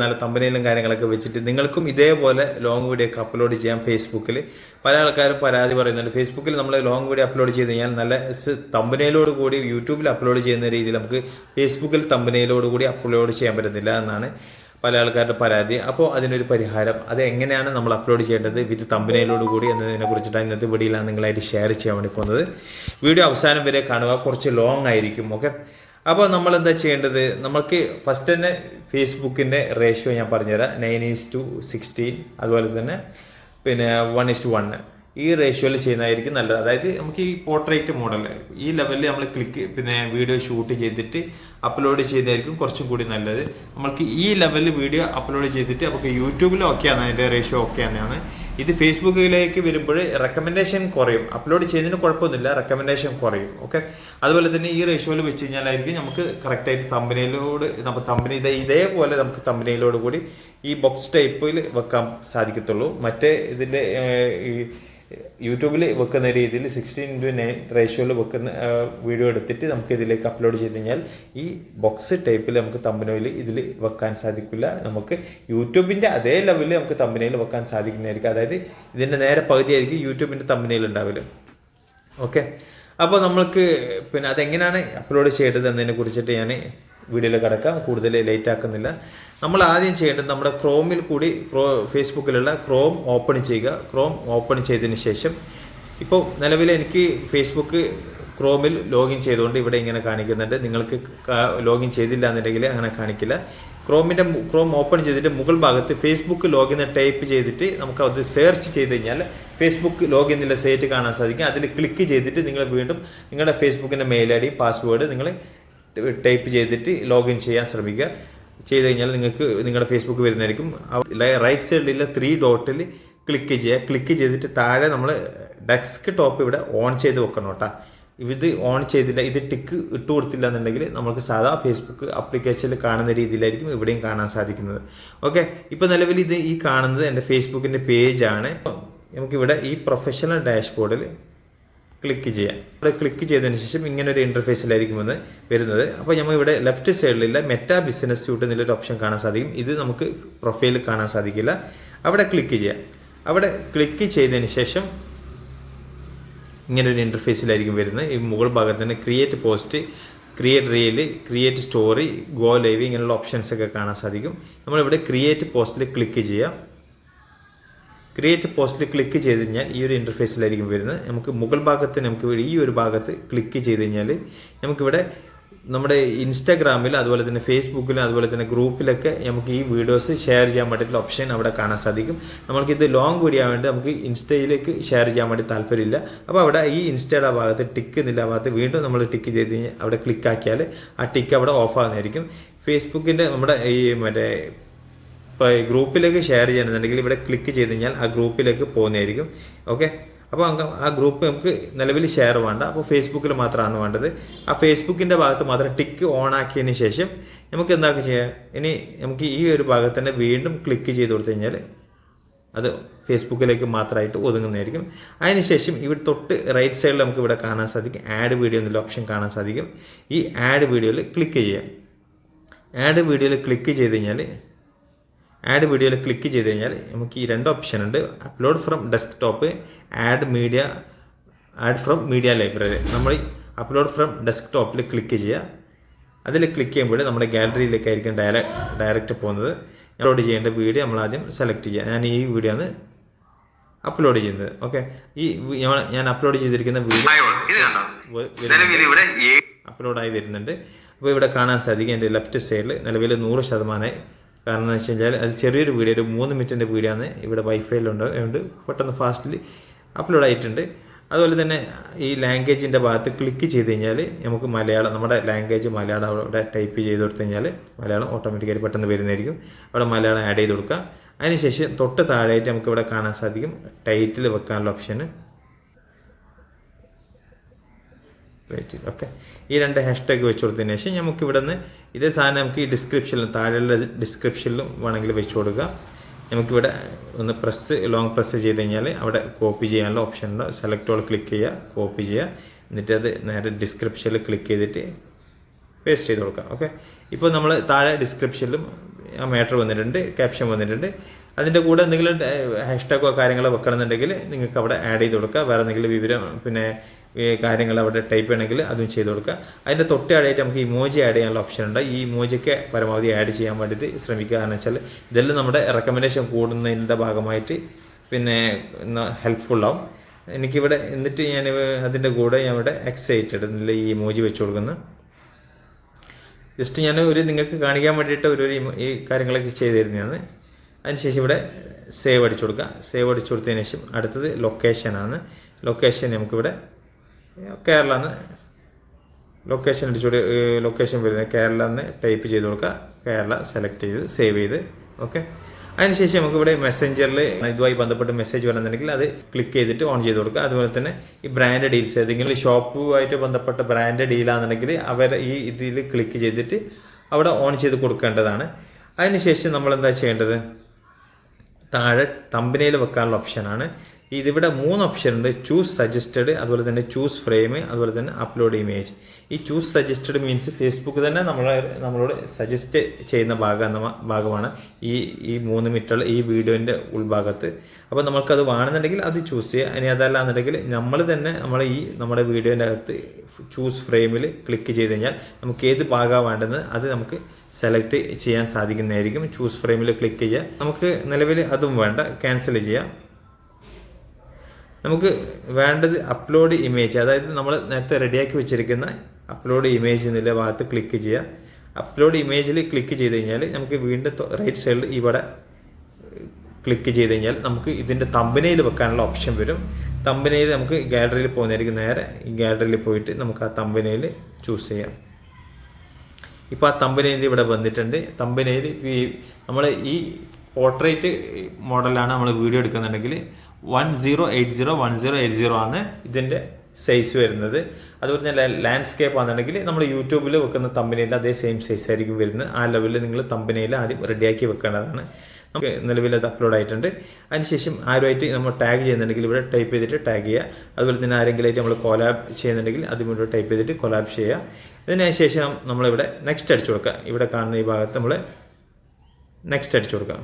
നല്ല തമ്പനയിലും കാര്യങ്ങളൊക്കെ വെച്ചിട്ട് നിങ്ങൾക്കും ഇതേപോലെ ലോങ് വീഡിയോ ഒക്കെ അപ്ലോഡ് ചെയ്യാം ഫേസ്ബുക്കിൽ പല ആൾക്കാരും പരാതി പറയുന്നുണ്ട്. ഫേസ്ബുക്കിൽ നമ്മൾ ലോങ് വീഡിയോ അപ്ലോഡ് ചെയ്ത് കഴിഞ്ഞാൽ നല്ല തമ്പനയിലോട് കൂടി യൂട്യൂബിൽ അപ്ലോഡ് ചെയ്യുന്ന രീതിയിൽ നമുക്ക് ഫേസ്ബുക്കിൽ തമ്പനയിലോട് കൂടി അപ്ലോഡ് ചെയ്യാൻ പറ്റുന്നില്ല എന്നാണ് പല ആൾക്കാരുടെ പരാതി. അപ്പോൾ അതിനൊരു പരിഹാരം. അത് എങ്ങനെയാണ് നമ്മൾ അപ്ലോഡ് ചെയ്യേണ്ടത്? വിത്ത് തമ്പനയിലോട് കൂടി എന്നതിനെ കുറിച്ചിട്ടാണ് ഇന്നത്തെ വീഡിയോയിലാണ് നിങ്ങളായിട്ട് ഷെയർ ചെയ്യാൻ വേണ്ടി പോകുന്നത്. വീഡിയോ അവസാനം വരെ കാണുക. കുറച്ച് ലോങ് ആയിരിക്കും. ഓക്കെ അപ്പോൾ നമ്മൾ എന്താ ചെയ്യേണ്ടത്? നമുക്ക് ഫസ്റ്റ് തന്നെ ഫേസ്ബുക്കിന്റെ റേഷ്യോ ഞാൻ പറഞ്ഞുതരാം. നയൻ ഈസ് ടു സിക്സ്റ്റീൻ അതുപോലെ തന്നെ പിന്നെ വൺ ഈസ് ടു വൺ ഈ റേഷ്യോയിൽ ചെയ്യുന്നതായിരിക്കും നല്ലത്. അതായത് നമുക്ക് ഈ പോർട്രേറ്റ് മോഡൽ ഈ ലെവലിൽ നമ്മൾ ക്ലിക്ക് പിന്നെ വീഡിയോ ഷൂട്ട് ചെയ്തിട്ട് അപ്ലോഡ് ചെയ്യുന്നതായിരിക്കും കുറച്ചും കൂടി നല്ലത്. നമ്മൾക്ക് ഈ ലെവലിൽ വീഡിയോ അപ്ലോഡ് ചെയ്തിട്ട് നമുക്ക് യൂട്യൂബിൽ ഓക്കെയാണ് അതിന്റെ റേഷ്യോ ഓക്കെ തന്നെയാണ്. ഇത് ഫേസ്ബുക്കിലേക്ക് വരുമ്പോൾ റെക്കമെൻഡേഷൻ കുറയും. അപ്ലോഡ് ചെയ്യുന്നതിന് കുഴപ്പമൊന്നുമില്ല റെക്കമെൻഡേഷൻ കുറയും. ഓക്കെ അതുപോലെ തന്നെ ഈ റേഷ്യോയിൽ വെച്ച് കഴിഞ്ഞാലായിരിക്കും നമുക്ക് കറക്റ്റായിട്ട് തമ്പനയിലോട് നമുക്ക് തമ്പനി ഇതേ ഇതേപോലെ നമുക്ക് തമ്പനയിലോട് കൂടി ഈ ബോക്സ് ടൈപ്പിൽ വെക്കാൻ സാധിക്കത്തുള്ളൂ. മറ്റേ ഇതിന്റെ ഈ യൂട്യൂബിൽ വെക്കുന്ന രീതിയിൽ സിക്സ്റ്റീൻ ഇന്റു നയൻ റേഷ്യോയിൽ വെക്കുന്ന വീഡിയോ എടുത്തിട്ട് നമുക്ക് ഇതിലേക്ക് അപ്ലോഡ് ചെയ്ത് കഴിഞ്ഞാൽ ഈ ബോക്സ് ടൈപ്പിൽ നമുക്ക് തമ്പനയിൽ ഇതിൽ വെക്കാൻ സാധിക്കില്ല. നമുക്ക് യൂട്യൂബിന്റെ അതേ ലെവലിൽ നമുക്ക് തമ്പനയിൽ വെക്കാൻ സാധിക്കുന്നതായിരിക്കും. അതായത് ഇതിന്റെ നേരെ പകുതിയായിരിക്കും യൂട്യൂബിന്റെ തമ്പനയിൽ ഉണ്ടാവില്ല ഓക്കെ? അപ്പോൾ നമ്മൾക്ക് പിന്നെ അതെങ്ങനെയാണ് അപ്ലോഡ് ചെയ്യേണ്ടത് എന്നതിനെ കുറിച്ചിട്ട് ഞാൻ വീഡിയോയിൽ കിടക്കാം. കൂടുതൽ ലേറ്റ് ആക്കുന്നില്ല. നമ്മൾ ആദ്യം ചെയ്യേണ്ടത് നമ്മുടെ ക്രോമിൽ കൂടി ക്രോ ഫേസ്ബുക്കിലുള്ള ക്രോം ഓപ്പൺ ചെയ്യുക. ക്രോം ഓപ്പൺ ചെയ്തതിന് ശേഷം ഇപ്പോൾ നിലവിൽ എനിക്ക് ഫേസ്ബുക്ക് ക്രോമിൽ ലോഗിൻ ചെയ്തുകൊണ്ട് ഇവിടെ ഇങ്ങനെ കാണിക്കുന്നുണ്ട്. നിങ്ങൾക്ക് ലോഗിൻ ചെയ്തില്ല എന്നുണ്ടെങ്കിൽ അങ്ങനെ കാണിക്കില്ല. ക്രോമിന്റെ ക്രോം ഓപ്പൺ ചെയ്തിട്ട് മുകൾ ഭാഗത്ത് ഫേസ്ബുക്ക് ലോഗിൻ ടൈപ്പ് ചെയ്തിട്ട് നമുക്ക് അത് സെർച്ച് ചെയ്ത് കഴിഞ്ഞാൽ ഫേസ്ബുക്ക് ലോഗിൻ എന്നുള്ള സൈറ്റ് കാണാൻ സാധിക്കും. അതിൽ ക്ലിക്ക് ചെയ്തിട്ട് നിങ്ങൾ വീണ്ടും നിങ്ങളുടെ ഫേസ്ബുക്കിന്റെ മെയിൽ ഐ ഡി പാസ്വേഡ് നിങ്ങൾ ടൈപ്പ് ചെയ്തിട്ട് ലോഗിൻ ചെയ്യാൻ ശ്രമിക്കുക. ചെയ്ത് കഴിഞ്ഞാൽ നിങ്ങൾക്ക് നിങ്ങളുടെ ഫേസ്ബുക്ക് വരുന്നതായിരിക്കും. റൈറ്റ് സൈഡിലുള്ള ത്രീ ഡോട്ടിൽ ക്ലിക്ക് ചെയ്യുക. ക്ലിക്ക് ചെയ്തിട്ട് താഴെ നമ്മൾ ഡെസ്ക് ടോപ്പ് ഇവിടെ ഓൺ ചെയ്ത് വെക്കണം കേട്ടോ. ഇത് ഓൺ ചെയ്തില്ല. ഇത് ടിക്ക് ഇട്ട് കൊടുത്തില്ല എന്നുണ്ടെങ്കിൽ നമുക്ക് സാധാ ഫേസ്ബുക്ക് ആപ്ലിക്കേഷനിൽ കാണുന്ന രീതിയിലായിരിക്കും ഇവിടെയും കാണാൻ സാധിക്കുന്നത്. ഓക്കെ ഇപ്പോൾ നിലവിൽ ഇത് ഈ കാണുന്നത് എന്റെ ഫേസ്ബുക്കിന്റെ പേജാണ് നമുക്കിവിടെ ഈ പ്രൊഫഷണൽ ഡാഷ്ബോർഡിൽ ക്ലിക്ക് ചെയ്യാം. ഇവിടെ ക്ലിക്ക് ചെയ്തതിന് ശേഷം ഇങ്ങനെ ഒരു ഇന്റർഫേസിലായിരിക്കും വന്ന് വരുന്നത്. അപ്പോൾ നമ്മൾ ഇവിടെ ലെഫ്റ്റ് സൈഡിലുള്ള മെറ്റാ ബിസിനസ് സ്യൂട്ട് എന്നുള്ളൊരു ഓപ്ഷൻ കാണാൻ സാധിക്കും. ഇത് നമുക്ക് പ്രൊഫൈലിൽ കാണാൻ സാധിക്കില്ല. അവിടെ ക്ലിക്ക് ചെയ്യാം. അവിടെ ക്ലിക്ക് ചെയ്തതിന് ശേഷം ഇങ്ങനെ ഒരു ഇന്റർഫേസിലായിരിക്കും വരുന്നത്. ഈ മുകൾ ഭാഗത്ത് തന്നെ create post create reel create story go live ഇങ്ങനെയുള്ള ഓപ്ഷൻസ് ഒക്കെ കാണാൻ സാധിക്കും. നമ്മളിവിടെ ക്രിയേറ്റ് പോസ്റ്റിൽ ക്ലിക്ക് ചെയ്യാം. ക്രിയേറ്റ് പോസ്റ്റിൽ ക്ലിക്ക് ചെയ്ത് കഴിഞ്ഞാൽ ഈ ഒരു ഇന്റർഫേസിലായിരിക്കും വരുന്നത്. നമുക്ക് മുകൾ ഭാഗത്ത് നമുക്ക് ഈ ഒരു ഭാഗത്ത് ക്ലിക്ക് ചെയ്ത് കഴിഞ്ഞാൽ നമുക്കിവിടെ നമ്മുടെ ഇൻസ്റ്റാഗ്രാമിൽ അതുപോലെ തന്നെ ഫേസ്ബുക്കിലും അതുപോലെ തന്നെ ഗ്രൂപ്പിലൊക്കെ നമുക്ക് ഈ വീഡിയോസ് ഷെയർ ചെയ്യാൻ വേണ്ടിയിട്ടുള്ള ഓപ്ഷൻ അവിടെ കാണാൻ സാധിക്കും. നമ്മൾക്കിത് ലോങ് വീഡിയോ വേണ്ടി നമുക്ക് ഇൻസ്റ്റയിലേക്ക് ഷെയർ ചെയ്യാൻ വേണ്ടി താല്പര്യമില്ല. അപ്പോൾ അവിടെ ഈ ഇൻസ്റ്റയുടെ ഭാഗത്ത് ടിക്ക് നിന്നില്ല ഭാഗത്ത് വീണ്ടും നമ്മൾ ടിക്ക് ചെയ്ത് കഴിഞ്ഞാൽ അവിടെ ക്ലിക്കാക്കിയാൽ ആ ടിക്ക് അവിടെ ഓഫ് ആകുന്നതായിരിക്കും ഫേസ്ബുക്കിന്റെ നമ്മുടെ ഈ മറ്റേ ഗ്രൂപ്പിലേക്ക് ഷെയർ ചെയ്യണമെന്നുണ്ടെങ്കിൽ ഇവിടെ ക്ലിക്ക് ചെയ്ത് കഴിഞ്ഞാൽ ആ ഗ്രൂപ്പിലേക്ക് പോകുന്നതായിരിക്കും. ഓക്കെ അപ്പോൾ ആ ഗ്രൂപ്പ് നമുക്ക് നിലവിൽ ഷെയർ വേണ്ട. അപ്പോൾ ഫേസ്ബുക്കിൽ മാത്രമാണ് വേണ്ടത്. ആ ഫേസ്ബുക്കിന്റെ ഭാഗത്ത് മാത്രം ടിക്ക് ഓൺ ആക്കിയതിന് ശേഷം നമുക്ക് എന്താ ചെയ്യാം? ഇനി നമുക്ക് ഈ ഒരു ഭാഗത്ത് തന്നെ വീണ്ടും ക്ലിക്ക് ചെയ്ത് കൊടുത്തു കഴിഞ്ഞാൽ അത് ഫേസ്ബുക്കിലേക്ക് മാത്രമായിട്ട് ഒതുങ്ങുന്നതായിരിക്കും. അതിനുശേഷം ഇവിടെ തൊട്ട് റൈറ്റ് സൈഡിൽ നമുക്ക് ഇവിടെ കാണാൻ സാധിക്കും. ആഡ് വീഡിയോ എന്നുള്ള ഓപ്ഷൻ കാണാൻ സാധിക്കും. ഈ ആഡ് വീഡിയോയിൽ ക്ലിക്ക് ചെയ്യാം. ആഡ് വീഡിയോയിൽ ക്ലിക്ക് ചെയ്ത് കഴിഞ്ഞാൽ ആഡ് വീഡിയോയിൽ ക്ലിക്ക് ചെയ്ത് കഴിഞ്ഞാൽ നമുക്ക് ഈ രണ്ട് ഓപ്ഷൻ ഉണ്ട്. Upload from desktop add media add from media library നമ്മൾ അപ്ലോഡ് ഫ്രം ഡെസ്ക്ടോപ്പിൽ ക്ലിക്ക് ചെയ്യുക. അതിൽ ക്ലിക്ക് ചെയ്യുമ്പോൾ നമ്മുടെ ഗാലറിയിലേക്കായിരിക്കും ഡയറ ഡയറക്റ്റ് പോകുന്നത്. അപ്ലോഡ് ചെയ്യേണ്ട വീഡിയോ നമ്മൾ ആദ്യം സെലക്ട് ചെയ്യുക. ഞാൻ ഈ വീഡിയോ ആണ് അപ്ലോഡ് ചെയ്യുന്നത്. ഓക്കെ ഈ ഞാൻ- അപ്ലോഡ് ചെയ്തിരിക്കുന്ന വീഡിയോ അപ്ലോഡായി വരുന്നുണ്ട്. അപ്പോൾ ഇവിടെ കാണാൻ സാധിക്കും. എന്റെ ലെഫ്റ്റ് സൈഡിൽ നിലവിൽ നൂറ് ശതമാനമായി കാരണം എന്ന് വെച്ച് കഴിഞ്ഞാൽ അത് ചെറിയൊരു വീഡിയോ ഒരു മൂന്ന് മിനിറ്റിന്റെ വീഡിയോ ആണ് ഇവിടെ വൈഫൈയിലുണ്ട് അതുകൊണ്ട് പെട്ടെന്ന് ഫാസ്റ്റിൽ അപ്ലോഡ് ആയിട്ടുണ്ട്. അതുപോലെ തന്നെ ഈ ലാംഗ്വേജിന്റെ ഭാഗത്ത് ക്ലിക്ക് ചെയ്ത് കഴിഞ്ഞാൽ നമുക്ക് മലയാളം നമ്മുടെ ലാംഗ്വേജ് മലയാളം അവിടെ ടൈപ്പ് ചെയ്ത് കൊടുത്തു കഴിഞ്ഞാൽ മലയാളം ഓട്ടോമാറ്റിക്കായി പെട്ടെന്ന് വരുന്നതായിരിക്കും. അവിടെ മലയാളം ആഡ് ചെയ്ത് കൊടുക്കുക അതിനുശേഷം തൊട്ട് താഴെയായിട്ട് നമുക്ക് ഇവിടെ കാണാൻ സാധിക്കും ടൈറ്റിൽ വെക്കാനുള്ള ഓപ്ഷന് റൈറ്റ് ഓക്കെ ഈ രണ്ട് ഹാഷ്ടാഗ് വെച്ച് കൊടുത്തതിന് ശേഷം നമുക്ക് ഇവിടെ നിന്ന് ഇതേ സാധനം നമുക്ക് ഈ ഡിസ്ക്രിപ്ഷനിലും താഴെയുള്ള ഡിസ്ക്രിപ്ഷനിലും വേണമെങ്കിൽ വെച്ച് കൊടുക്കുക നമുക്കിവിടെ ഒന്ന് പ്രസ് ലോങ് പ്രസ് ചെയ്ത് കഴിഞ്ഞാൽ അവിടെ കോപ്പി ചെയ്യാനുള്ള ഓപ്ഷൻ ഉണ്ട്. സെലക്ട് ഓൾ ക്ലിക്ക് ചെയ്യുക കോപ്പി ചെയ്യുക. എന്നിട്ട് അത് നേരെ ഡിസ്ക്രിപ്ഷനിൽ ക്ലിക്ക് ചെയ്തിട്ട് പേസ്റ്റ് ചെയ്ത് കൊടുക്കുക ഓക്കെ ഇപ്പോൾ നമ്മൾ താഴെ ഡിസ്ക്രിപ്ഷനിലും ആ മാറ്റർ വന്നിട്ടുണ്ട് ക്യാപ്ഷൻ വന്നിട്ടുണ്ട്. അതിന്റെ കൂടെ എന്തെങ്കിലും ഹാഷ്ടാഗോ കാര്യങ്ങളോ വെക്കണമെന്നുണ്ടെങ്കിൽ നിങ്ങൾക്ക് അവിടെ ആഡ് ചെയ്ത് കൊടുക്കുക. വേറെ എന്തെങ്കിലും വിവരം പിന്നെ കാര്യങ്ങൾ അവിടെ ടൈപ്പ് ചെയ്യണമെങ്കിൽ അതും ചെയ്ത് കൊടുക്കുക. അതിന്റെ തൊട്ടയാടായിട്ട് നമുക്ക് ഇമോജി ആഡ് ചെയ്യാനുള്ള ഓപ്ഷൻ ഉണ്ട്. ഈ ഇമോജിയൊക്കെ പരമാവധി ആഡ് ചെയ്യാൻ വേണ്ടിയിട്ട് ശ്രമിക്കുക. എന്ന് വെച്ചാൽ ഇതെല്ലാം നമ്മുടെ റെക്കമെൻഡേഷൻ കൂടുന്നതിന്റെ ഭാഗമായിട്ട് പിന്നെ ഹെൽപ്ഫുൾ ആവും. എനിക്കിവിടെ എന്നിട്ട് ഞാൻ അതിന്റെ കൂടെ ഞാൻ ഇവിടെ എക്സൈറ്റഡ് എന്നുള്ള ഈ ഇമോജി വെച്ച് കൊടുക്കുന്നു. ജസ്റ്റ് ഞാൻ ഒരു നിങ്ങൾക്ക് കാണിക്കാൻ വേണ്ടിയിട്ട് ഒരു ഈ കാര്യങ്ങളൊക്കെ ചെയ്തു തരുന്നതാണ് അതിനുശേഷം ഇവിടെ സേവ് അടിച്ചു കൊടുക്കുക. സേവ് അടിച്ചു കൊടുത്തതിന് ശേഷം അടുത്തത് ലൊക്കേഷനാണ് ലൊക്കേഷൻ നമുക്കിവിടെ കേരള എന്ന് ലൊക്കേഷൻ അടിച്ചുകൂടി ലൊക്കേഷൻ വരുന്നത് കേരള എന്ന് ടൈപ്പ് ചെയ്ത് കൊടുക്കുക. കേരള സെലക്ട് ചെയ്ത് സേവ് ചെയ്ത് ഓക്കെ അതിനുശേഷം നമുക്ക് ഇവിടെ മെസ്സഞ്ചറിൽ ഇതുമായി ബന്ധപ്പെട്ട് മെസ്സേജ് വരണമെന്നുണ്ടെങ്കിൽ അത് ക്ലിക്ക് ചെയ്തിട്ട് ഓൺ ചെയ്ത് കൊടുക്കുക. അതുപോലെ തന്നെ ഈ ബ്രാൻഡ് ഡീൽസ് ഏതെങ്കിലും ഷോപ്പുമായിട്ട് ബന്ധപ്പെട്ട ബ്രാൻഡ് ഡീലാണെന്നുണ്ടെങ്കിൽ അവർ ഈ ഇതിൽ ക്ലിക്ക് ചെയ്തിട്ട് അവിടെ ഓൺ ചെയ്ത് കൊടുക്കേണ്ടതാണ്. അതിനുശേഷം നമ്മൾ എന്താ ചെയ്യേണ്ടത്? താഴെ തമ്പനയിൽ വെക്കാനുള്ള ഓപ്ഷനാണ് ഇതിവിടെ മൂന്ന് ഓപ്ഷൻ ഉണ്ട്. ചൂസ് സജസ്റ്റഡ് അതുപോലെ തന്നെ ചൂസ് ഫ്രെയിം അതുപോലെ തന്നെ അപ്ലോഡ് ഇമേജ് ഈ ചൂസ് സജസ്റ്റഡ് മീൻസ് ഫേസ്ബുക്ക് തന്നെ നമ്മളെ നമ്മളോട് സജസ്റ്റ് ചെയ്യുന്ന ഭാഗം ഭാഗമാണ് ഈ ഈ മൂന്ന് മീറ്റർ ഈ വീഡിയോന്റെ ഉൾഭാഗത്ത്. അപ്പോൾ നമുക്കത് വേണമെന്നുണ്ടെങ്കിൽ അത് ചൂസ് ചെയ്യുക. ഇനി അതല്ല എന്നുണ്ടെങ്കിൽ നമ്മൾ തന്നെ നമ്മൾ ഈ നമ്മുടെ വീഡിയോന്റെ അകത്ത് ചൂസ് ഫ്രെയിമിൽ ക്ലിക്ക് ചെയ്ത് കഴിഞ്ഞാൽ നമുക്ക് ഏത് ഭാഗമാണ് വേണ്ടത് അത് നമുക്ക് സെലക്ട് ചെയ്യാൻ സാധിക്കുന്നതായിരിക്കും. ചൂസ് ഫ്രെയിമിൽ ക്ലിക്ക് ചെയ്യുക. നമുക്ക് നിലവിൽ അതും വേണ്ട. ക്യാൻസൽ ചെയ്യാം നമുക്ക് വേണ്ടത് അപ്ലോഡ് ഇമേജ് അതായത് നമ്മൾ നേരത്തെ റെഡിയാക്കി വെച്ചിരിക്കുന്ന അപ്ലോഡ് ഇമേജ് എന്നുള്ള ഭാഗത്ത് ക്ലിക്ക് ചെയ്യുക. അപ്ലോഡ് ഇമേജിൽ ക്ലിക്ക് ചെയ്ത് കഴിഞ്ഞാൽ നമുക്ക് വീണ്ടും റൈറ്റ് സൈഡിൽ ഇവിടെ ക്ലിക്ക് ചെയ്ത് കഴിഞ്ഞാൽ നമുക്ക് ഇതിന്റെ തമ്പനയിൽ വെക്കാനുള്ള ഓപ്ഷൻ വരും. തമ്പനയിൽ നമുക്ക് ഗാലറിയിൽ പോകുന്നതായിരിക്കും. നേരെ ഈ ഗാലറിയിൽ പോയിട്ട് നമുക്ക് ആ തമ്പനയിൽ ചൂസ് ചെയ്യാം. ഇപ്പോൾ ആ തമ്പനയിൽ ഇവിടെ വന്നിട്ടുണ്ട്. തമ്പനയിൽ ഈ നമ്മൾ ഈ പോർട്രേറ്റ് മോഡലാണ് നമ്മൾ വീഡിയോ എടുക്കുന്നുണ്ടെങ്കിൽ one zero eight zero one zero eight zero ആണ് ഇതിന്റെ സൈസ് വരുന്നത്. അതുപോലെ തന്നെ ലാൻഡ്സ്കേപ്പ് ആണെന്നുണ്ടെങ്കിൽ നമ്മൾ യൂട്യൂബിൽ വെക്കുന്ന തമ്പനയിൽ അതേ സെയിം സൈസ് ആയിരിക്കും വരുന്നത്. ആ ലെവലിൽ നിങ്ങൾ തമ്പനയിൽ ആദ്യം റെഡിയാക്കി വെക്കേണ്ടതാണ്. നമുക്ക് നിലവിൽ അത് അപ്ലോഡ് ആയിട്ടുണ്ട്. അതിനുശേഷം ആരുമായിട്ട് നമ്മൾ ടാഗ് ചെയ്യുന്നുണ്ടെങ്കിൽ ഇവിടെ ടൈപ്പ് ചെയ്തിട്ട് ടാഗ് ചെയ്യുക. അതുപോലെ തന്നെ ആരെങ്കിലുമായിട്ട് നമ്മൾ കൊലാബ് ചെയ്യുന്നുണ്ടെങ്കിൽ അതും ഇവിടെ ടൈപ്പ് ചെയ്തിട്ട് കൊലാബ് ചെയ്യുക. ഇതിന് ശേഷം നമ്മളിവിടെ നെക്സ്റ്റ് അടിച്ചു കൊടുക്കുക ഇവിടെ കാണുന്ന ഈ ഭാഗത്ത് നമ്മൾ നെക്സ്റ്റ് അടിച്ചു കൊടുക്കുക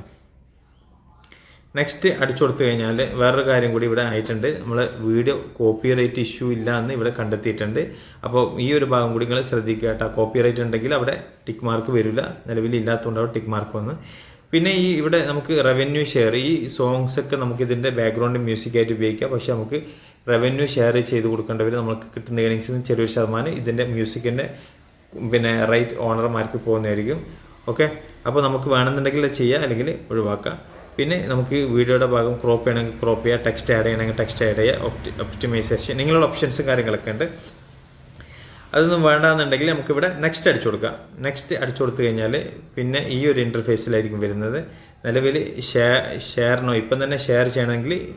നെക്സ്റ്റ് അടിച്ചു കൊടുത്തു കഴിഞ്ഞാൽ വേറൊരു കാര്യം കൂടി ഇവിടെ ആയിട്ടുണ്ട്. നമ്മൾ വീഡിയോ കോപ്പി റൈറ്റ് ഇഷ്യൂ ഇല്ല എന്ന് ഇവിടെ കണ്ടെത്തിയിട്ടുണ്ട്. അപ്പോൾ ഈ ഒരു ഭാഗം കൂടി നിങ്ങൾ ശ്രദ്ധിക്കുക കേട്ടോ. കോപ്പി റൈറ്റ് ഉണ്ടെങ്കിൽ അവിടെ ടിക്ക് മാർക്ക് വരില്ല. നിലവിൽ ഇല്ലാത്തതുകൊണ്ട് അവിടെ ടിക്ക് മാർക്ക് വന്ന്. പിന്നെ ഈ ഇവിടെ നമുക്ക് റവന്യൂ ഷെയർ ഈ സോങ്സ് ഒക്കെ നമുക്ക് ഇതിന്റെ ബാക്ക്ഗ്രൗണ്ട് മ്യൂസിക്കായിട്ട് ഉപയോഗിക്കാം. പക്ഷേ നമുക്ക് റവന്യൂ ഷെയർ ചെയ്ത് കൊടുക്കേണ്ടവർ നമുക്ക് കിട്ടുന്ന ഏണിങ്സ് ചെറിയൊരു ശതമാനം ഇതിന്റെ മ്യൂസിക്കിന്റെ പിന്നെ റൈറ്റ് ഓണർമാർക്ക് പോകുന്നതായിരിക്കും. ഓക്കെ അപ്പോൾ നമുക്ക് വേണമെന്നുണ്ടെങ്കിൽ ചെയ്യാം അല്ലെങ്കിൽ ഒഴിവാക്കാം. പിന്നെ നമുക്ക് വീഡിയോയുടെ ഭാഗം ക്രോപ്പ് ചെയ്യണമെങ്കിൽ ക്രോപ്പ് ചെയ്യുക ടെക്സ്റ്റ് ആഡ് ചെയ്യണമെങ്കിൽ ടെക്സ്റ്റ് ആഡ് ചെയ്യുക ഒപ്റ്റി ഒപ്റ്റിമൈസേഷൻ നിങ്ങളുടെ ഓപ്ഷൻസും കാര്യങ്ങളൊക്കെ ഉണ്ട്. അതൊന്നും വേണ്ടാന്നുണ്ടെങ്കിൽ നമുക്കിവിടെ നെക്സ്റ്റ് അടിച്ചു കൊടുക്കാം. നെക്സ്റ്റ് അടിച്ചു കൊടുത്തു കഴിഞ്ഞാൽ പിന്നെ ഈ ഒരു ഇന്റർഫേസിലായിരിക്കും വരുന്നത്. നിലവിൽ ഷെയർ ഷെയറിനോ ഇപ്പം തന്നെ ഷെയർ ചെയ്യണമെങ്കിൽ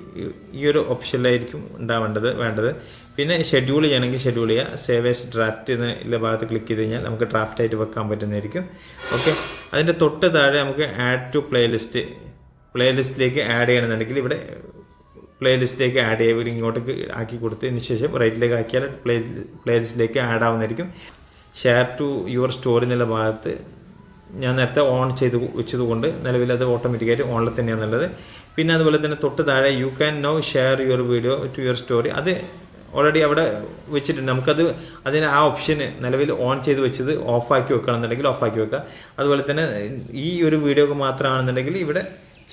ഈ- ഒരു ഓപ്ഷനിലായിരിക്കും ഉണ്ടാവേണ്ടത് വേണ്ടത്. പിന്നെ ഷെഡ്യൂൾ ചെയ്യണമെങ്കിൽ ഷെഡ്യൂൾ ചെയ്യുക സേവേസ് ഡ്രാഫ്റ്റ് എന്നുള്ള ഭാഗത്ത് ക്ലിക്ക് ചെയ്ത് കഴിഞ്ഞാൽ നമുക്ക് ഡ്രാഫ്റ്റ് ആയിട്ട് വെക്കാൻ പറ്റുന്നതായിരിക്കും. ഓക്കെ അതിന്റെ തൊട്ട് താഴെ നമുക്ക് ആഡ് ടു പ്ലേലിസ്റ്റ് പ്ലേലിസ്റ്റിലേക്ക് ആഡ് ചെയ്യണമെന്നുണ്ടെങ്കിൽ ഇവിടെ പ്ലേലിസ്റ്റിലേക്ക് ആഡ് ചെയ്യുക ഇങ്ങോട്ടേക്ക് ആക്കി കൊടുത്തതിന് ശേഷം റൈറ്റിലേക്ക് ആക്കിയാൽ പ്ലേ പ്ലേലിസ്റ്റിലേക്ക് ആഡ് ആവുന്നതായിരിക്കും. ഷെയർ ടു യുവർ സ്റ്റോറി എന്നുള്ള ഭാഗത്ത് ഞാൻ നേരത്തെ ഓൺ ചെയ്ത് വെച്ചത് കൊണ്ട് നിലവിൽ അത് ഓട്ടോമാറ്റിക്കായിട്ട് ഓണിൽ തന്നെയാണുള്ളത് പിന്നെ അതുപോലെ തന്നെ തൊട്ട് താഴെ you can no share your video to your story അത് ഓൾറെഡി അവിടെ വെച്ചിട്ടുണ്ട്. നമുക്കത് അതിന് ആ ഓപ്ഷന് നിലവിൽ ഓൺ ചെയ്ത് വെച്ചത് ഓഫാക്കി വെക്കണമെന്നുണ്ടെങ്കിൽ ഓഫാക്കി വെക്കുക. അതുപോലെ തന്നെ ഈ ഒരു വീഡിയോക്ക് മാത്രമാണെന്നുണ്ടെങ്കിൽ ഇവിടെ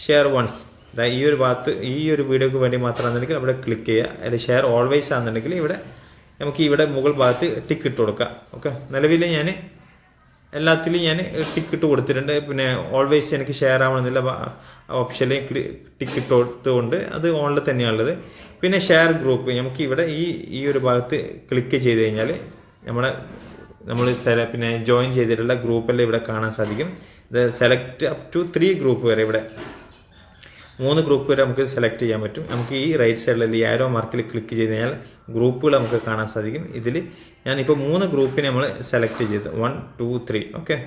ഷെയർ വൺസ് ദാ ഈ ഒരു ഭാഗത്ത് ഈ ഒരു വീഡിയോക്ക് വേണ്ടി മാത്രമാണെന്നുണ്ടെങ്കിൽ അവിടെ ക്ലിക്ക് ചെയ്യുക. അല്ലെങ്കിൽ ഷെയർ ഓൾവേസ് ആണെന്നുണ്ടെങ്കിൽ ഇവിടെ നമുക്ക് ഇവിടെ മുകൾ ഭാഗത്ത് ടിക്ക് ഇട്ട് കൊടുക്കാം. ഓക്കെ നിലവിൽ ഞാൻ എല്ലാത്തിലും ഞാൻ ടിക്ക് ഇട്ട് കൊടുത്തിട്ടുണ്ട്. പിന്നെ ഓൾവേസ് എനിക്ക് ഷെയർ ആവണമെന്നില്ല. ഓപ്ഷനിൽ ടിക്ക് ഇട്ട് കൊടുത്തുകൊണ്ട് അത് ഓണിൽ തന്നെയാണുള്ളത്. പിന്നെ ഷെയർ ഗ്രൂപ്പ് നമുക്ക് ഇവിടെ ഈ ഈ ഒരു ഭാഗത്ത് ക്ലിക്ക് ചെയ്ത് കഴിഞ്ഞാൽ നമ്മുടെ നമ്മൾ സെല പിന്നെ ജോയിൻ ചെയ്തിട്ടുള്ള ഗ്രൂപ്പെല്ലാം ഇവിടെ കാണാൻ സാധിക്കും. ഇത് select up to three group വരെ ഇവിടെ. മൂന്ന് ഗ്രൂപ്പ് വരെ നമുക്ക് സെലക്ട് ചെയ്യാൻ പറ്റും. നമുക്ക് ഈ റൈറ്റ് സൈഡിൽ ഈ ആരോ മാർക്കിൽ ക്ലിക്ക് ചെയ്ത് കഴിഞ്ഞാൽ ഗ്രൂപ്പുകൾ നമുക്ക് കാണാൻ സാധിക്കും. ഇതിൽ ഞാനിപ്പോൾ മൂന്ന് ഗ്രൂപ്പിനെ നമ്മൾ സെലക്ട് ചെയ്ത്. വൺ ടു ത്രീ ഓക്കെ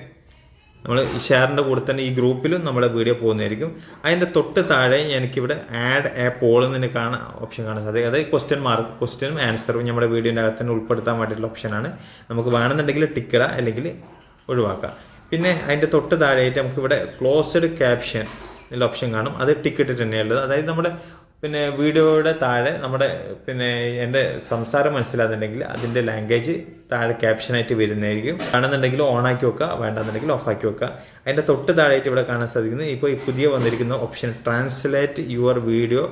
നമ്മൾ ഈ ഷെയറിന്റെ കൂടെ തന്നെ ഈ ഗ്രൂപ്പിലും നമ്മുടെ വീഡിയോ പോകുന്നതായിരിക്കും. അതിന്റെ തൊട്ട് താഴെ എനിക്കിവിടെ ആഡ് എ പോൾ എന്ന് കാണാൻ ഓപ്ഷൻ കാണാൻ സാധിക്കും. അതായത് ക്വസ്റ്റ്യൻ മാർക്ക് ക്വസ്റ്റ്യനും ആൻസറും നമ്മുടെ വീഡിയോന്റെ അകത്ത് തന്നെ ഉൾപ്പെടുത്താൻ വേണ്ടിയിട്ടുള്ള ഓപ്ഷനാണ് നമുക്ക് വേണമെന്നുണ്ടെങ്കിൽ ടിക്കിട അല്ലെങ്കിൽ ഒഴിവാക്കാം. പിന്നെ അതിന്റെ തൊട്ട് താഴെയായിട്ട് നമുക്കിവിടെ ക്ലോസ്ഡ് ക്യാപ്ഷൻ എന്നുള്ള ഓപ്ഷൻ കാണും. അത് ടിക്കറ്റ് തന്നെയുള്ളത് അതായത് നമ്മുടെ പിന്നെ വീഡിയോയുടെ താഴെ നമ്മുടെ പിന്നെ എന്റെ സംസാരം മനസ്സിലാകുന്നുണ്ടെങ്കിൽ അതിന്റെ ലാംഗ്വേജ് താഴെ ക്യാപ്ഷനായിട്ട് വരുന്നതായിരിക്കും. കാണുന്നുണ്ടെങ്കിൽ ഓണാക്കി വെക്കുക വേണ്ടെന്നുണ്ടെങ്കിൽ ആക്കി വെക്കുക. അതിന്റെ തൊട്ട് താഴെയായിട്ട് ഇവിടെ കാണാൻ സാധിക്കുന്നത് ഇപ്പോൾ ഈ പുതിയ വന്നിരിക്കുന്ന option translate your video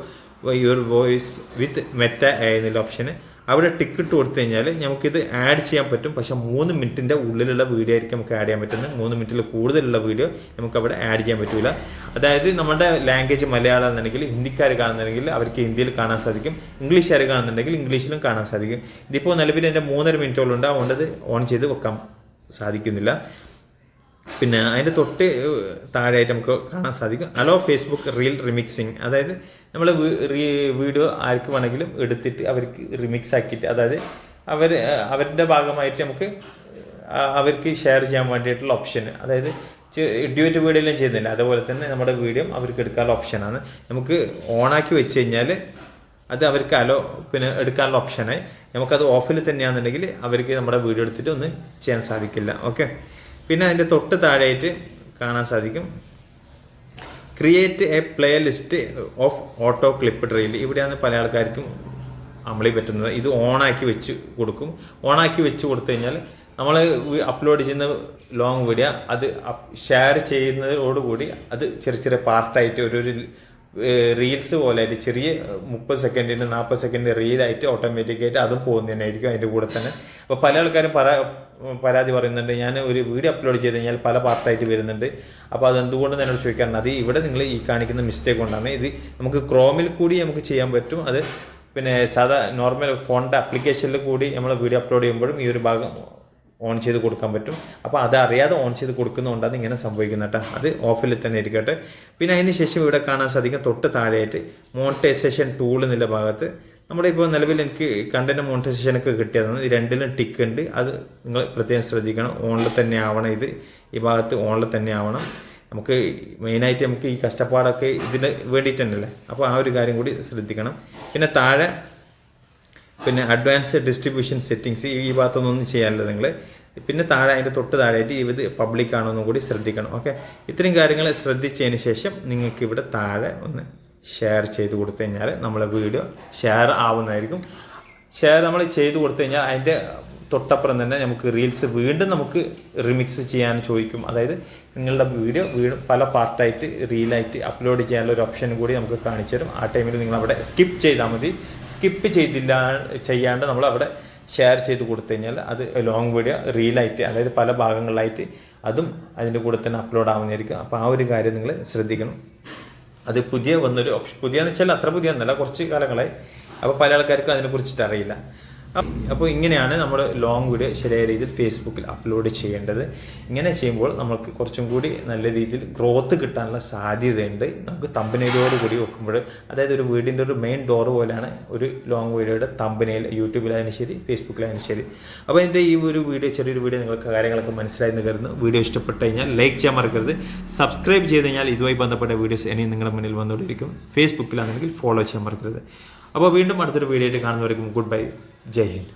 your voice with Meta എന്നുള്ള ഓപ്ഷന് അവിടെ ടിക്കറ്റ് കൊടുത്തു കഴിഞ്ഞാൽ നമുക്കിത് ആഡ് ചെയ്യാൻ പറ്റും. പക്ഷേ മൂന്ന് മിനിറ്റിന്റെ ഉള്ളിലുള്ള വീഡിയോ ആയിരിക്കും നമുക്ക് ആഡ് ചെയ്യാൻ പറ്റുന്നത്. മൂന്ന് മിനിറ്റിൽ കൂടുതലുള്ള വീഡിയോ നമുക്ക് അവിടെ ആഡ് ചെയ്യാൻ പറ്റില്ല അതായത് നമ്മുടെ ലാംഗ്വേജ് മലയാളം എന്നുണ്ടെങ്കിൽ ഹിന്ദിക്കാർ കാണുന്നുണ്ടെങ്കിൽ അവർക്ക് ഹിന്ദിയിൽ കാണാൻ സാധിക്കും. ഇംഗ്ലീഷുകാർ കാണുന്നുണ്ടെങ്കിൽ ഇംഗ്ലീഷിലും കാണാൻ സാധിക്കും. ഇതിപ്പോൾ നിലവിൽ എന്റെ മൂന്നര മിനിറ്റോളം ഉണ്ട്. അതുകൊണ്ട് അത് ഓൺ ചെയ്ത് വെക്കാൻ സാധിക്കുന്നില്ല. പിന്നെ അതിന്റെ തൊട്ട് താഴെയായിട്ട് നമുക്ക് കാണാൻ സാധിക്കും. അലോ ഫേസ്ബുക്ക് റീൽ റിമിക്സിങ് അതായത് നമ്മൾ വീഡിയോ ആർക്ക് വേണമെങ്കിലും എടുത്തിട്ട് അവർക്ക് റിമിക്സ് ആക്കിയിട്ട് അതായത് അവർ അവരുടെ ഭാഗമായിട്ട് നമുക്ക് അവർക്ക് ഷെയർ ചെയ്യാൻ വേണ്ടിയിട്ടുള്ള ഓപ്ഷൻ അതായത് ഡ്യൂറ്റ് വീഡിയോയിലും ചെയ്യുന്നില്ല. അതുപോലെ തന്നെ നമ്മുടെ വീഡിയോ അവർക്ക് എടുക്കാനുള്ള ഓപ്ഷനാണ് നമുക്ക് ഓണാക്കി വെച്ച് കഴിഞ്ഞാൽ അത് അവർക്ക് അലോ പിന്നെ എടുക്കാനുള്ള ഓപ്ഷനായി നമുക്കത് ഓഫിൽ തന്നെയാണെന്നുണ്ടെങ്കിൽ അവർക്ക് നമ്മുടെ വീഡിയോ എടുത്തിട്ട് ഒന്നും ചെയ്യാൻ സാധിക്കില്ല. ഓക്കെ പിന്നെ അതിന്റെ തൊട്ട് താഴെയായിട്ട് കാണാൻ സാധിക്കും. Create a playlist of auto clip reel ഇവിടെയാണ് പല ആൾക്കാർക്കും അമളി പറ്റുന്നത്. ഇത് ഓണാക്കി വെച്ച് കൊടുക്കും. ഓണാക്കി വെച്ച് കൊടുത്തു കഴിഞ്ഞാൽ നമ്മൾ അപ്ലോഡ് ചെയ്യുന്ന ലോങ് വീഡിയോ അത് ഷെയർ ചെയ്യുന്നതോടുകൂടി അത് ചെറിയ ചെറിയ പാർട്ടായിട്ട് ഒരു ഒരു റീൽസ് പോലെ ആയിട്ട് ചെറിയ മുപ്പത് സെക്കൻഡിന് നാൽപ്പത് സെക്കൻഡ് റീലായിട്ട് ഓട്ടോമാറ്റിക്കായിട്ട് അതും പോകുന്നതന്നെയായിരിക്കും അതിന്റെ കൂടെ തന്നെ. അപ്പോൾ പല ആൾക്കാരും പരാ പരാതി പറയുന്നുണ്ട് ഞാൻ ഒരു വീഡിയോ അപ്ലോഡ് ചെയ്ത് കഴിഞ്ഞാൽ പല പാർട്ടായിട്ട് വരുന്നുണ്ട്. അപ്പോൾ അത് എന്തുകൊണ്ട് എന്നോട് ചോദിക്കാറുണ്ട് അത് ഇവിടെ നിങ്ങൾ ഈ കാണിക്കുന്ന മിസ്റ്റേക്ക് കൊണ്ടാണ്. ഇത് നമുക്ക് ക്രോമിൽ കൂടി നമുക്ക് ചെയ്യാൻ പറ്റും. അത് പിന്നെ സാധാ നോർമൽ ഫോണിന്റെ ആപ്ലിക്കേഷനിൽ കൂടി നമ്മൾ വീഡിയോ അപ്ലോഡ് ചെയ്യുമ്പോഴും ഈ ഒരു ഭാഗം ഓൺ ചെയ്ത് കൊടുക്കാൻ പറ്റും. അപ്പോൾ അതറിയാതെ ഓൺ ചെയ്ത് കൊടുക്കുന്നതുകൊണ്ടാണ് ഇങ്ങനെ സംഭവിക്കുന്നത് കേട്ടോ. അത് ഓഫിൽ തന്നെ ഇരിക്കട്ടെ. പിന്നെ അതിന് ശേഷം ഇവിടെ കാണാൻ സാധിക്കും തൊട്ട് താഴെയായിട്ട് മോണിറ്റൈസേഷൻ ടൂൾ എന്നുള്ള ഭാഗത്ത് നമ്മുടെ ഇപ്പോൾ നിലവിൽ എനിക്ക് കണ്ടന്റ് മോണിറ്റൈസേഷനൊക്കെ കിട്ടിയതാണ്. രണ്ടിലും ടിക്ക് ഉണ്ട്. അത് നിങ്ങൾ പ്രത്യേകം ശ്രദ്ധിക്കണം. ഓണിൽ തന്നെ ആവണം ഇത്. ഈ ഭാഗത്ത് ഓണിൽ തന്നെ ആവണം. നമുക്ക് മെയിനായിട്ട് നമുക്ക് ഈ കഷ്ടപ്പാടൊക്കെ ഇതിന് വേണ്ടിയിട്ട് തന്നെയല്ലേ അപ്പോൾ ആ ഒരു കാര്യം കൂടി ശ്രദ്ധിക്കണം. പിന്നെ താഴെ പിന്നെ അഡ്വാൻസ് ഡിസ്ട്രിബ്യൂഷൻ സെറ്റിങ്സ് ഈ ഭാഗത്തൊന്നും ചെയ്യാനില്ല നിങ്ങൾ പിന്നെ താഴെ അതിന്റെ തൊട്ട് താഴെയായിട്ട് ഇത് പബ്ലിക് ആണോ എന്നും കൂടി ശ്രദ്ധിക്കണം ഓക്കെ ഇത്രയും കാര്യങ്ങൾ ശ്രദ്ധിച്ചതിന് ശേഷം നിങ്ങൾക്ക് ഇവിടെ താഴെ ഒന്ന് ഷെയർ ചെയ്ത് കൊടുത്തു കഴിഞ്ഞാൽ നമ്മളെ വീഡിയോ ഷെയർ ആവുന്നതായിരിക്കും. ഷെയർ നമ്മൾ ചെയ്ത് കൊടുത്തു കഴിഞ്ഞാൽ അതിന്റെ തൊട്ടപ്പുറം തന്നെ നമുക്ക് റീൽസ് വീണ്ടും നമുക്ക് റിമിക്സ് ചെയ്യാൻ ചോദിക്കും. അതായത് നിങ്ങളുടെ വീഡിയോ വീണ്ടും പല പാർട്ടായിട്ട് റീലായിട്ട് അപ്ലോഡ് ചെയ്യാനുള്ള ഒരു ഓപ്ഷൻ കൂടി നമുക്ക് കാണിച്ചു തരും. ആ ടൈമിൽ നിങ്ങൾ അവിടെ സ്കിപ്പ് ചെയ്താൽ മതി. സ്കിപ്പ് ചെയ്തില്ല ചെയ്യാണ്ട് നമ്മൾ അവിടെ ഷെയർ ചെയ്ത് കൊടുത്തു കഴിഞ്ഞാൽ അത് ലോങ് വീഡിയോ റീലായിട്ട് അതായത് പല ഭാഗങ്ങളിലായിട്ട് അതും അതിന്റെ കൂടെ തന്നെ അപ്ലോഡ് ആവുന്നതായിരിക്കും. അപ്പോൾ ആ ഒരു കാര്യം നിങ്ങൾ ശ്രദ്ധിക്കണം. അത് പുതിയ വന്നൊരു ഓപ്ഷൻ പുതിയെന്ന് വെച്ചാൽ അത്ര പുതിയ ഒന്നല്ല കുറച്ച് കാലങ്ങളായി. അപ്പോൾ പല ആൾക്കാർക്കും അതിനെക്കുറിച്ചിട്ട് അറിയില്ല. അപ്പോൾ ഇങ്ങനെയാണ് നമ്മൾ ലോങ് വീഡിയോ ശരിയായ രീതിയിൽ ഫേസ്ബുക്കിൽ അപ്ലോഡ് ചെയ്യേണ്ടത്. ഇങ്ങനെ ചെയ്യുമ്പോൾ നമുക്ക് കുറച്ചും കൂടി നല്ല രീതിയിൽ ഗ്രോത്ത് കിട്ടാനുള്ള സാധ്യതയുണ്ട്. നമുക്ക് തമ്പനയിലോട് കൂടി വെക്കുമ്പോൾ അതായത് ഒരു വീടിന്റെ ഒരു മെയിൻ ഡോർ പോലെയാണ് ഒരു ലോങ് വീഡിയോയുടെ തമ്പനയിൽ യൂട്യൂബിലായാലും ശരി ഫേസ്ബുക്കിലായാലും ശരി. അപ്പോൾ എന്റെ ഈ ഒരു വീഡിയോ ചെറിയൊരു വീഡിയോ നിങ്ങൾക്ക് കാര്യങ്ങളൊക്കെ മനസ്സിലായി കരുതുന്നു. വീഡിയോ ഇഷ്ടപ്പെട്ട് കഴിഞ്ഞാൽ ലൈക്ക് ചെയ്യാൻ മറക്കരുത്. സബ്സ്ക്രൈബ് ചെയ്ത് കഴിഞ്ഞാൽ ഇതുമായി ബന്ധപ്പെട്ട വീഡിയോസ് ഇനിയും നിങ്ങളുടെ മുന്നിൽ വന്നുകൊണ്ടിരിക്കും. ഫേസ്ബുക്കിലാണെങ്കിൽ ഫോളോ ചെയ്യാൻ മറക്കരുത്. അപ്പോൾ വീണ്ടും അടുത്തൊരു വീഡിയോ ആയിട്ട് കാണുന്നവർക്കും ഗുഡ് ബൈ जय हिंद